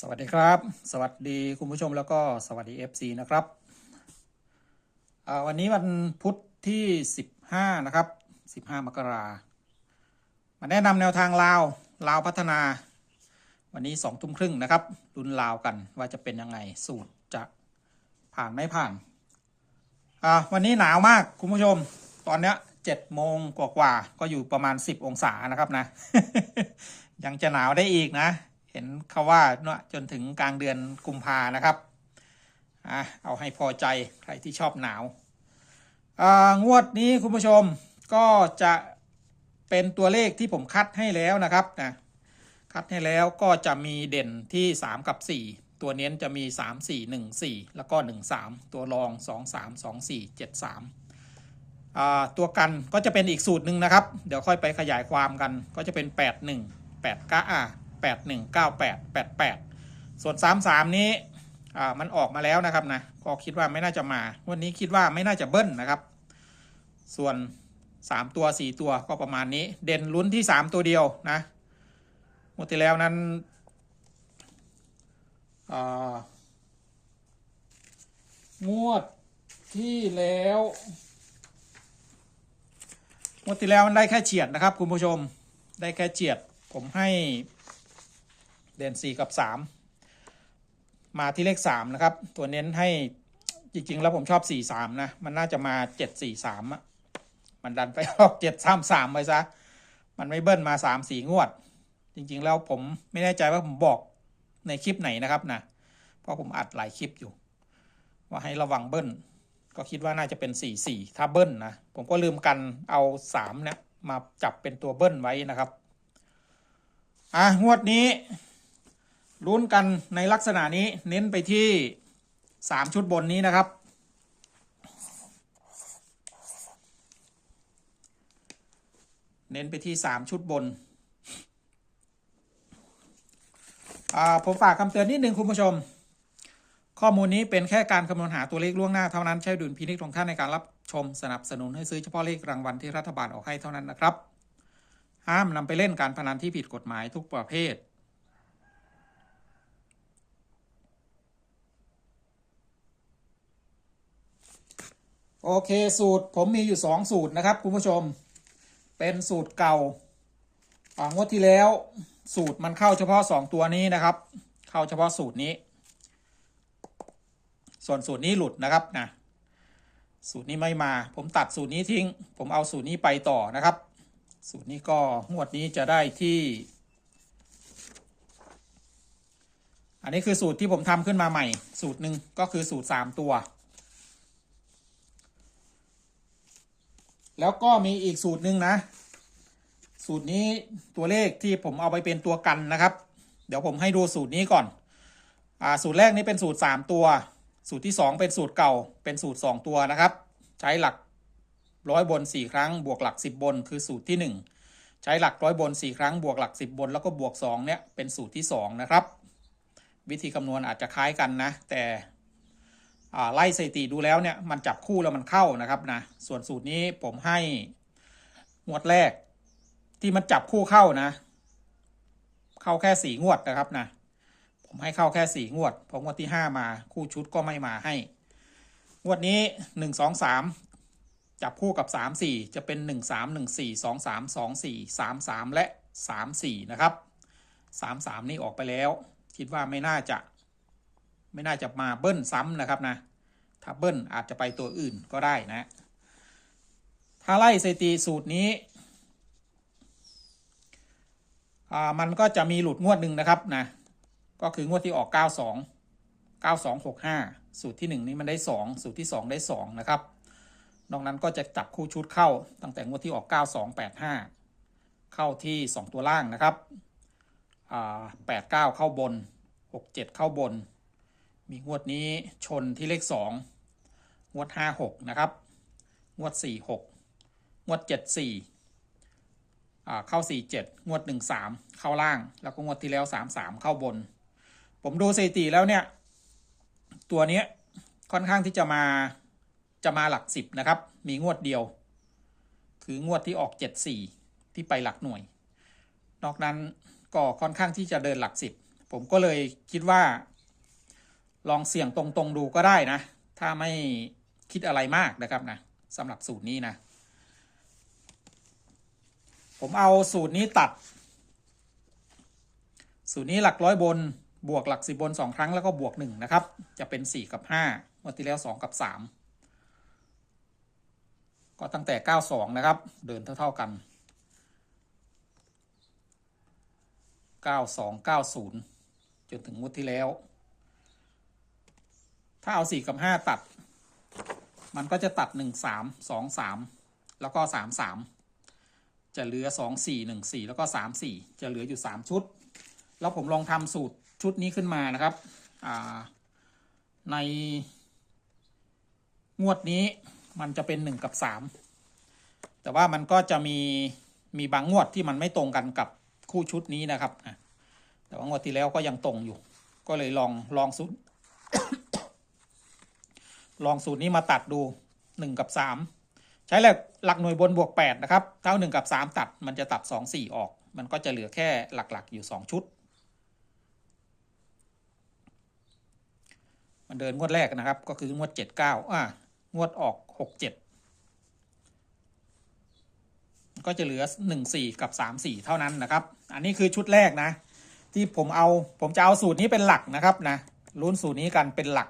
สวัสดีครับ สวัสดีคุณผู้ชมแล้วก็สวัสดี FC นะครับวันนี้วันพุธที่ 15 นะครับ 15 มกรามาแนะนำแนวทางลาวลาวพัฒนา วันนี้2ทุ่มครึ่งนะครับรุนลาวกันว่าจะเป็นยังไงสูตรจะผ่านไม่ผ่าน วันนี้หนาวมากคุณผู้ชม ตอนเนี้ย7โมงกว่าๆก็อยู่ประมาณ 10 องศานะครับนะ ยังจะหนาวได้อีกนะ เห็นเขาว่าเนาะจนถึงกลางเดือนกุมภานะครับอะเอาให้พอใจใครที่ชอบหนาวอ่างวดนี้คุณผู้ชมก็จะเป็นตัวเลขที่ผมคัดให้แล้วนะครับนะคัดให้แล้วก็จะมีเด่นที่ 3 กับ 4 ตัวเน้นจะมี 3 4 1 4 แล้วก็ 1 3 ตัวรอง 2 3 2 4 7 3อ่าตัวกันก็จะเป็นอีกสูตรหนึ่งนะครับ เดี๋ยวค่อยไปขยายความกันก็จะเป็น 8 1 8 9 อ่า8 1 9 8 8 8 ส่วน 3 3 นี้มันออกมาแล้วนะครับนะก็คิดว่าไม่น่าจะมา วันนี้คิดว่าไม่น่าจะเบิ้ลนะครับ ส่วน 3 ตัว 4 ตัวก็ประมาณนี้ เด่นลุ้นที่ 3 ตัวเดียวนะหมดที่แล้วนั้นงวดที่แล้วงวดที่แล้วมันได้แค่เฉียดนะครับ คุณผู้ชมได้แค่เฉียด ผมให้ เด่น4 กับ 3 มาที่เลข 3 นะครับ ตัวเน้นให้จริง ๆ แล้วผมชอบ 4 3 นะ มันน่าจะมา 7 4 3อะมันดันไปออก 7 3 3ไปซะ มันไม่เบิ้ลมา 3 4 งวด จริง ๆ แล้วผมไม่แน่ใจว่าผมบอกในคลิปไหนนะครับนะ เพราะผมอัดหลายคลิปอยู่ ว่าให้ระวังเบิ้ล ก็คิดว่าน่าจะเป็น 4 4 ถ้าเบิ้ลนะ ผมก็ลืมกันเอา3เนี่ยมาจับเป็นตัวเบิ้ลไว้นะครับ อะงวดนี้ ลุ้นกันในลักษณะนี้เน้นไปที่3ชุดบนนี้นะครับ เน้นไปที่3ชุดบนผมฝากคำเตือนนิดนึงคุณผู้ชม ข้อมูลนี้เป็นแค่การคำนวณหาตัวเลขล่วงหน้าเท่านั้นใช้ดุลพินิจของท่านในการรับชมสนับสนุนให้ซื้อเฉพาะเลขรางวัลที่รัฐบาลออกให้เท่านั้นนะครับ ห้ามนำไปเล่นการพนันที่ผิดกฎหมายทุกประเภท โอเคสูตรผมมีอยู่2สูตรนะครับคุณผู้ชม เป็นสูตรเก่าอ่างวดที่แล้ว สูตรมันเข้าเฉพาะ2ตัวนี้นะครับ เข้าเฉพาะสูตรนี้ ส่วนสูตรนี้หลุดนะครับนะสูตรนี้ไม่มา ผมตัดสูตรนี้ทิ้ง ผมเอาสูตรนี้ไปต่อนะครับ สูตรนี้ก็งวดนี้จะได้ที่ อันนี้คือสูตรที่ผมทำขึ้นมาใหม่ สูตรหนึ่งก็คือสูตร3ตัว แล้วก็มีอีกสูตรหนึ่งนะ สูตรนี้ตัวเลขที่ผมเอาไปเป็นตัวกันนะครับ เดี๋ยวผมให้ดูสูตรนี้ก่อน อ่า สูตรแรกนี้เป็นสูตร 3 ตัว สูตรที่ 2 เป็นสูตรเก่า เป็นสูตร 2 ตัวนะครับ ใช้หลักร้อยบน 4 ครั้ง บวกหลัก 10 บน คือสูตรที่ 1 ใช้หลักร้อยบน 4 ครั้ง บวกหลัก 10 บน แล้วก็บวก2เนี่ยเป็นสูตรที่ 2 นะครับ วิธีคำนวณอาจจะคล้ายกันนะ แต่ ไล่สถิติดูแล้วเนี่ยมันจับคู่แล้วมันเข้านะครับนะส่วนสูตรนี้ผมให้งวดแรก ที่มันจับคู่เข้านะ เข้าแค่สี่งวดนะครับนะผมให้เข้าแค่สี่งวดพองวดที่ห้ามาคู่ชุดก็ไม่มาให้ งวดนี้หนึ่งสองสามจับคู่กับสามสี่จะเป็นหนึ่งสามหนึ่งสี่สองสามสองสี่สามสามและสามสี่นะครับสามสามนี่ออกไปแล้ว คิดว่าไม่น่าจะ ไม่น่าจะมาเบิ้ลซ้ำนะครับนะ ถ้าเบิ้ลอาจจะไปตัวอื่นก็ได้นะ ถ้าไล่สถิติสูตรนี้มันก็จะมีหลุดงวดหนึ่งนะครับนะ ก็คืองวดที่ออก 92 9265 สูตรที่ 1 นี้มันได้ 2 สูตรที่ 2 ได้ 2 นะครับ นอกนั้นก็จะจับคู่ชุดเข้าตั้งแต่งวดที่ออก 9285 เข้าที่ 2 ตัวล่างนะครับ 89 เข้าบน 67 เข้าบน มีงวดนี้ชนที่เลข2งวด56นะครับ งวด46งวด74อ่าเข้า47งวด13เข้าล่าง แล้วก็งวดที่แล้ว33เข้าบน ผมดูสถิติแล้วเนี่ย ตัวนี้ค่อนข้างที่จะมาจะมาหลัก10นะครับ มีงวดเดียว คืองวดที่ออก74ที่ไปหลักหน่วย นอกนั้นก็ค่อนข้างที่จะเดินหลัก10ผมก็เลยคิดว่า ลองเสี่ยงตรงๆดูก็ได้นะ ถ้าไม่คิดอะไรมากนะครับนะสำหรับสูตรนี้นะ ผมเอาสูตรนี้ตัด สูตรนี้หลักร้อยบนบวกหลักสิบบนสองครั้งแล้วก็บวกหนึ่งนะครับ จะเป็นสี่กับห้าเมื่อที่แล้วสองกับสามก็ตั้งแต่เก้าสองนะครับ เดินเท่า ๆกันเก้าสองเก้าศูนย์จนถึงงวดที่แล้ว ถ้าเอาสี่กับห้าตัด มันก็จะตัดหนึ่งสามสองสามแล้วก็สามสามจะเหลือสองสี่หนึ่งสี่แล้วก็สามสี่จะเหลืออยู่สามชุด แล้วผมลองทำสูตรชุดนี้ขึ้นมานะครับในงวดนี้มันจะเป็นหนึ่งกับสามแต่ว่ามันก็จะมีมีบางงวดที่มันไม่ตรงกันกับคู่ชุดนี้นะครับแต่ว่างวดที่แล้วก็ยังตรงอยู่ ก็เลยลองลองสูตร ลองสูตรนี้มาตัดดูหนึ่งกับสามใช้หลักหลักหน่วยบนบวกแปดนะครับ เท่าหนึ่งกับสามตัดมันจะตัดสองสี่ออก มันก็จะเหลือแค่หลักๆอยู่สองชุด มันเดินงวดแรกนะครับ ก็คืองวดเจ็ดเก้าอ่างวดออกหกเจ็ดก็จะเหลือหนึ่งสี่กับสามสี่เท่านั้นนะครับ อันนี้คือชุดแรกนะ ที่ผมเอาผมจะเอาสูตรนี้เป็นหลักนะครับนะลุ้นสูตรนี้กันเป็นหลัก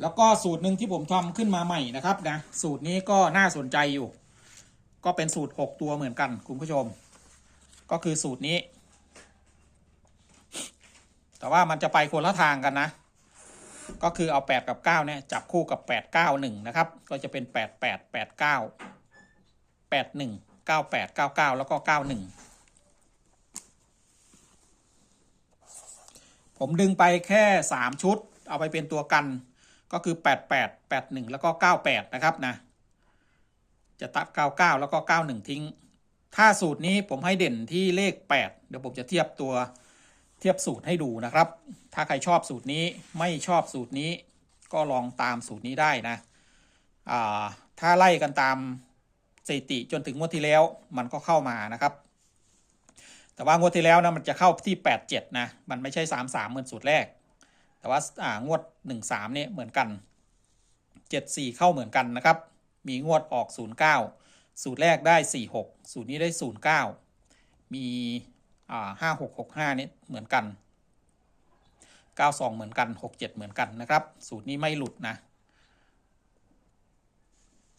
แล้วก็สูตรหนึ่งที่ผมทำขึ้นมาใหม่นะครับนะสูตรนี้ก็น่าสนใจอยู่ ก็เป็นสูตร 6 ตัวเหมือนกันคุณผู้ชม ก็คือสูตรนี้ แต่ว่ามันจะไปคนละทางกันนะ ก็คือเอา 8 กับ 9 เนี่ย จับคู่กับ 8 9 1 นะครับ ก็จะเป็น 8 8 8 9 8 1 9 8 9 9 แล้วก็ 91 ผมดึงไปแค่ 3 ชุด เอาไปเป็นตัวกัน ก็คือ 88 81 แล้วก็ 98 นะครับนะ จะตัด 99 แล้วก็ 91 ทิ้ง ถ้าสูตรนี้ผมให้เด่นที่เลข 8 เดี๋ยวผมจะเทียบตัวเทียบสูตรให้ดูนะครับ ถ้าใครชอบสูตรนี้ไม่ชอบสูตรนี้ก็ลองตามสูตรนี้ได้นะ ถ้าไล่กันตามสถิติจนถึงงวดที่แล้วมันก็เข้ามานะครับ แต่ว่างวดที่แล้วนะมันจะเข้าที่ 87 นะ มันไม่ใช่ 33เหมือนสูตรแรก แต่ว่าอ่างวด 13เนี่ยเหมือนกัน 74 เข้าเหมือนกันนะครับ มีงวดออก 09 สูตรแรกได้ 46 สูตรนี้ได้ 09 มีอ่า5665นี่ยเหมือนกัน 92 เหมือนกัน 67 เหมือนกันนะครับ สูตรนี้ไม่หลุดนะ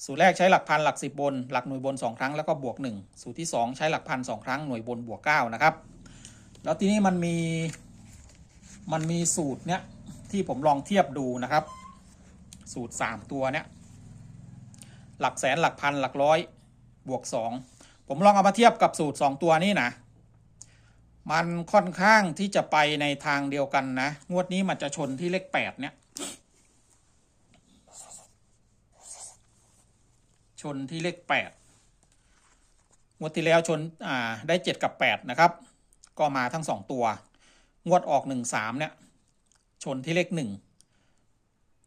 สูตรแรกใช้หลักพันหลักสิบบน หลักหน่วยบน 2 ครั้งแล้วก็บวก 1 สูตรที่ 2 ใช้หลักพันสองครั้งหน่วยบนบวก 9 นะครับ แล้วทีนี้มันมี มันมีสูตรเนี้ยที่ผมลองเทียบดูนะครับ สูตร 3 ตัวเนี้ยหลักแสนหลักพันหลักร้อยบวก 2 ผมลองเอามาเทียบกับสูตร 2 ตัวนี้นะมันค่อนข้างที่จะไปในทางเดียวกันนะ งวดนี้มันจะชนที่เลข 8 เนี่ย ชนที่เลข 8 งวดที่แล้วชน อ่า ได้ 7 กับ 8 นะครับ ก็มาทั้ง 2 ตัว งวดออกหนึ่งสามเนี่ย ชนที่เลขหนึ่ง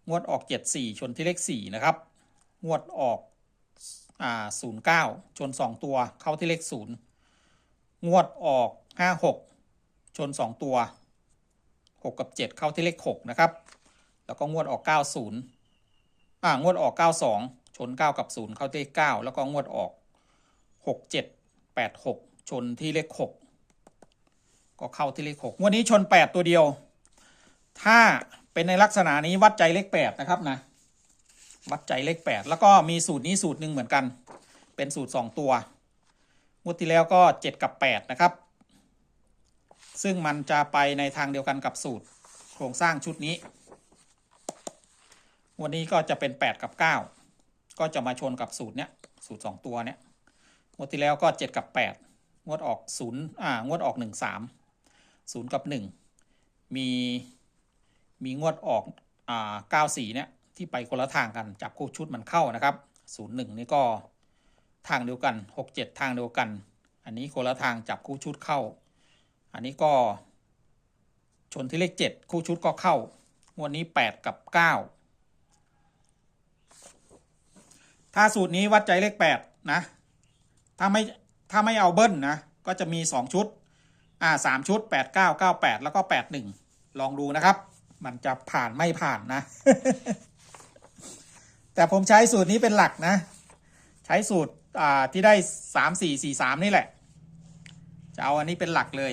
งวดออกเจ็ดสี่ชนที่เลขสี่นะครับ งวดออกอ่าศูนย์เก้าชนสองตัวเข้าที่เลขศูนย์งวดออกห้าหกชนสองตัวหกกับเจ็ดเข้าที่เลขหกนะครับ แล้วก็งวดออกเก้าศูนย์อ่างวดออกเก้าสองชนเก้ากับศูนย์เข้าที่เลขเก้าแล้วก็งวดออกหกเจ็ดแปดหกชนที่เลขหก็เข้าที่เลข6งวดนี้ชน8ตัวเดียว ถ้าเป็นในลักษณะนี้วัดใจเลข8นะครับนะ วัดใจเลข8แล้วก็มีสูตรนี้สูตรหนึ่งเหมือนกัน เป็นสูตร2ตัวงวดที่แล้วก็7กับ8นะครับ ซึ่งมันจะไปในทางเดียวกันกับสูตรโครงสร้างชุดนี้วันนี้ก็จะเป็น 8 กับ 9 ก็จะมาชนกับสูตรเนี้ยสูตร 2 ตัวเนี้ยงวดที่แล้วก็ 7 กับ 8 งวดออก0อ่างวดออก 1 3 0กับ1มีมีงวดออกอ่า94เนี่ยที่ไปคนละทางกันจับคู่ชุดมันเข้านะครับ01นี่ก็ทางเดียวกัน67ทางเดียวกัน อันนี้คนละทางจับคู่ชุดเข้า อันนี้ก็ชนที่เลข7คู่ชุดก็เข้างวดนี้8กับ9ถ้าสูตรนี้วัดใจเลข8นะ ถ้าไม่ถ้าไม่เอาเบิ้ลนะ ก็จะมีสองชุด อ่าสามชุดแปดเก้าเก้าแปดแล้วก็แปดหนึ่งลองดูนะครับ มันจะผ่านไม่ผ่านนะ แต่ผมใช้สูตรนี้เป็นหลักนะ ใช้สูตรอ่าที่ได้สามสี่สี่สามนี่แหละ จะเอาอันนี้เป็นหลักเลย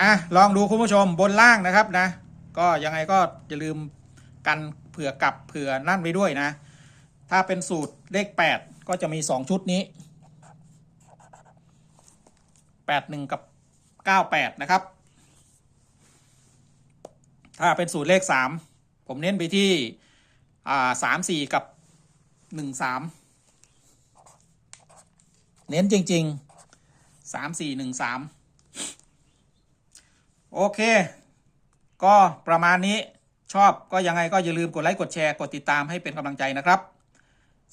อะลองดูคุณผู้ชมบนล่างนะครับนะ ก็ยังไงก็อย่าลืมกันเผื่อกลับเผื่อนั่นไว้ด้วยนะ ถ้าเป็นสูตรเลข 8 ก็จะมี2ชุดนี้81กับ98นะครับ ถ้าเป็นสูตรเลข3ผมเน้นไปที่อ่า3 4กับ1 3เน้นจริงๆ3 4 1 3โอเค ก็ประมาณนี้ชอบก็ยังไงก็อย่าลืมกดไลค์กดแชร์กดติดตามให้เป็นกำลังใจนะครับ